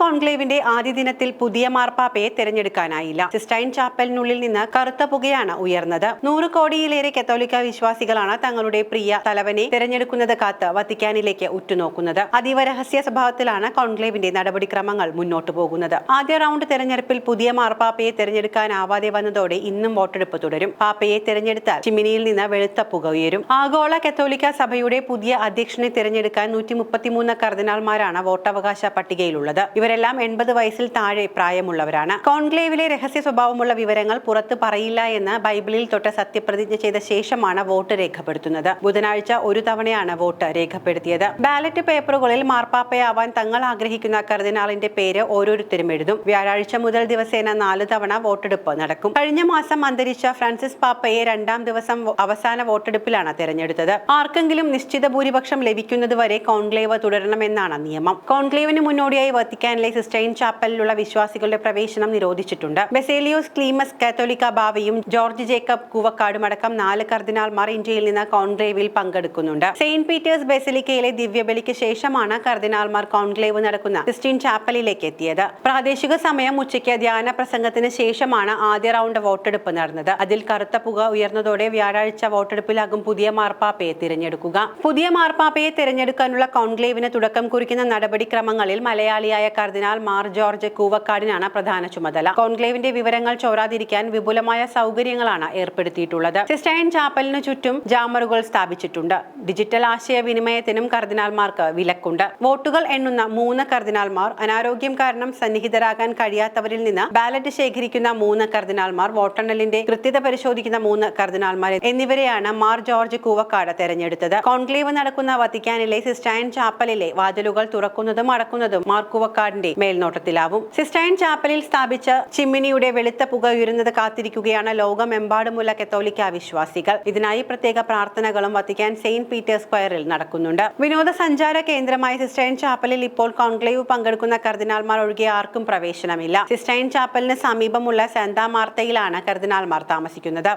കോൺക്ലേവിന്റെ ആദ്യ ദിനത്തിൽ പുതിയ മാർപ്പാപ്പയെ തെരഞ്ഞെടുക്കാനായില്ല. സിസ്റ്റൈൻ ചാപ്പലിനുള്ളിൽ നിന്ന് കറുത്ത പുകയാണ് ഉയർന്നത്. നൂറ് കോടിയിലേറെ കത്തോലിക്ക വിശ്വാസികളാണ് തങ്ങളുടെ പ്രിയ തലവനെ തെരഞ്ഞെടുക്കുന്നത് കാത്ത് വത്തിക്കാനിലേക്ക് ഉറ്റുനോക്കുന്നത്. അതീവ രഹസ്യ സ്വഭാവത്തിലാണ് കോൺക്ലേവിന്റെ നടപടിക്രമങ്ങൾ മുന്നോട്ട് പോകുന്നത്. ആദ്യ റൗണ്ട് തെരഞ്ഞെടുപ്പിൽ പുതിയ മാർപ്പാപ്പയെ തെരഞ്ഞെടുക്കാനാവാതെ വന്നതോടെ ഇന്നും വോട്ടെടുപ്പ് തുടരും. പാപ്പയെ തെരഞ്ഞെടുത്താൽ ചിമിനിയിൽ നിന്ന് വെളുത്ത പുക ഉയരും. ആഗോള കത്തോലിക്ക സഭയുടെ പുതിയ അധ്യക്ഷനെ തെരഞ്ഞെടുക്കാൻ നൂറ്റി മുപ്പത്തിമൂന്ന് കർദിനാൾമാരാണ് വോട്ടവകാശ പട്ടികയിലുള്ളത്. ഇവരെല്ലാം എൺപത് വയസ്സിൽ താഴെ പ്രായമുള്ളവരാണ്. കോൺക്ലേവിലെ രഹസ്യ സ്വഭാവമുള്ള വിവരങ്ങൾ പുറത്ത് പറയില്ല എന്ന് ബൈബിളിൽ തൊട്ട് സത്യപ്രതിജ്ഞ ചെയ്ത ശേഷമാണ് വോട്ട് രേഖപ്പെടുത്തുന്നത്. ബുധനാഴ്ച ഒരു തവണയാണ് വോട്ട് രേഖപ്പെടുത്തിയത്. ബാലറ്റ് പേപ്പറുകളിൽ മാർപ്പാപ്പയാവാൻ തങ്ങൾ ആഗ്രഹിക്കുന്ന കർദിനാളിന്റെ പേര് ഓരോരുത്തരും എഴുതും. വ്യാഴാഴ്ച മുതൽ ദിവസേന നാല് തവണ വോട്ടെടുപ്പ് നടക്കും. കഴിഞ്ഞ മാസം അന്തരിച്ച ഫ്രാൻസിസ് പാപ്പയെ രണ്ടാം ദിവസം അവസാന വോട്ടെടുപ്പിലാണ് തെരഞ്ഞെടുത്തത്. ആർക്കെങ്കിലും നിശ്ചിത ഭൂരിപക്ഷം ലഭിക്കുന്നതുവരെ കോൺക്ലേവ് തുടരണമെന്നാണ് നിയമം. കോൺക്ലേവിന് മുന്നോടിയായി വത്തിക്കാനിലെ സിസ്റ്റൈൻ ചാപ്പലിലുള്ള വിശ്വാസികളുടെ പ്രവേശനം നിരോധിച്ചിട്ടുണ്ട്. ബെസേലിയോസ് ക്ലീമസ് കാത്തോലിക്ക ബാവയും ജോർജ് ജേക്കബ് കൂവക്കാടും അടക്കം നാല് കർദിനാൾമാർ ഇന്ത്യയിൽ നിന്ന് കോൺക്ലേവിൽ പങ്കെടുക്കുന്നുണ്ട്. സെയിന്റ് പീറ്റേഴ്സ് ബെസിലിക്കയിലെ ദിവ്യബലിക്ക് ശേഷമാണ് കർദിനാൾമാർ കോൺക്ലേവ് നടക്കുന്ന സിസ്റ്റീൻ ചാപ്പലിലേക്ക് എത്തിയത്. പ്രാദേശിക സമയം ഉച്ചയ്ക്ക് ധ്യാന പ്രസംഗത്തിന് ശേഷമാണ് ആദ്യ റൗണ്ട് വോട്ടെടുപ്പ് നടന്നത്. അതിൽ കറുത്ത പുക ഉയർന്നതോടെ വ്യാഴാഴ്ച വോട്ടെടുപ്പിലാകും പുതിയ മാർപ്പാപ്പയെ തിരഞ്ഞെടുക്കുക. പുതിയ മാർപ്പാപ്പയെ തിരഞ്ഞെടുക്കാനുള്ള കോൺക്ലേവിന് തുടക്കം കുറിക്കുന്ന നടപടിക്രമങ്ങളിൽ മലയാളിയായ കർദിനാൾ മാർ ജോർജ് കൂവക്കാടിനാണ് പ്രധാന ചുമതല. കോൺക്ലേവിന്റെ വിവരങ്ങൾ ചോരാതിരിക്കാൻ വിപുലമായ സൗകര്യങ്ങളാണ് ഏർപ്പെടുത്തിയിട്ടുള്ളത്. സിസ്റ്റൈൻ ചാപ്പലിനു ചുറ്റും ജാമറുകൾ സ്ഥാപിച്ചിട്ടുണ്ട്. ഡിജിറ്റൽ ആശയവിനിമയത്തിനും കർദിനാൾമാർക്ക് വിലക്കുണ്ട്. വോട്ടുകൾ എണ്ണുന്ന മൂന്ന് കർദിനാൾമാർ അനാരോഗ്യം കാരണം സന്നിഹിതരാകാൻ കഴിയാത്തവരിൽ നിന്ന് ബാലറ്റ് ശേഖരിക്കുന്ന മൂന്ന് കർദിനാൾമാർ വോട്ടെണ്ണലിന്റെ കൃത്യത പരിശോധിക്കുന്ന മൂന്ന് കർദിനാൾമാർ എന്നിവരെയാണ് മാർ ജോർജ് കൂവക്കാട് തെരഞ്ഞെടുത്തത്. കോൺക്ലേവ് നടക്കുന്ന വത്തിക്കാനിലെ സിസ്റ്റൈൻ ചാപ്പലിലെ വാതിലുകൾ തുറക്കുന്നതും അടക്കുന്നതും മാർ കൂവക്കാടിന്റെ മേൽനോട്ടത്തിലാവും. സിസ്റ്റൈൻ ചാപ്പലിൽ സ്ഥാപിച്ച ചിമ്മിനിയുടെ വെളുത്ത പുക ഉയരുന്നത് കാത്തിരിക്കുകയാണ് ലോകമെമ്പാടുമുള്ള കത്തോലിക്ക വിശ്വാസികൾ. ഇതിനായി പ്രത്യേക പ്രാർത്ഥനകളും വത്തിക്കാൻ സെയിന്റ് പീറ്റേഴ്സ് സ്ക്വയറിൽ നടക്കുന്നുണ്ട്. വിനോദസഞ്ചാര കേന്ദ്രമായ സിസ്റ്റൈൻ ചാപ്പലിൽ ഇപ്പോൾ കോൺക്ലേവ് പങ്കെടുക്കുന്ന കർദിനാൾമാർ ഒഴികെ ആർക്കും പ്രവേശനമില്ല. സിസ്റ്റൈൻ ചാപ്പലിന് സമീപമുള്ള സാന്താ മാർത്തയിലാണ് കർദിനാൾമാർ താമസിക്കുന്നത്.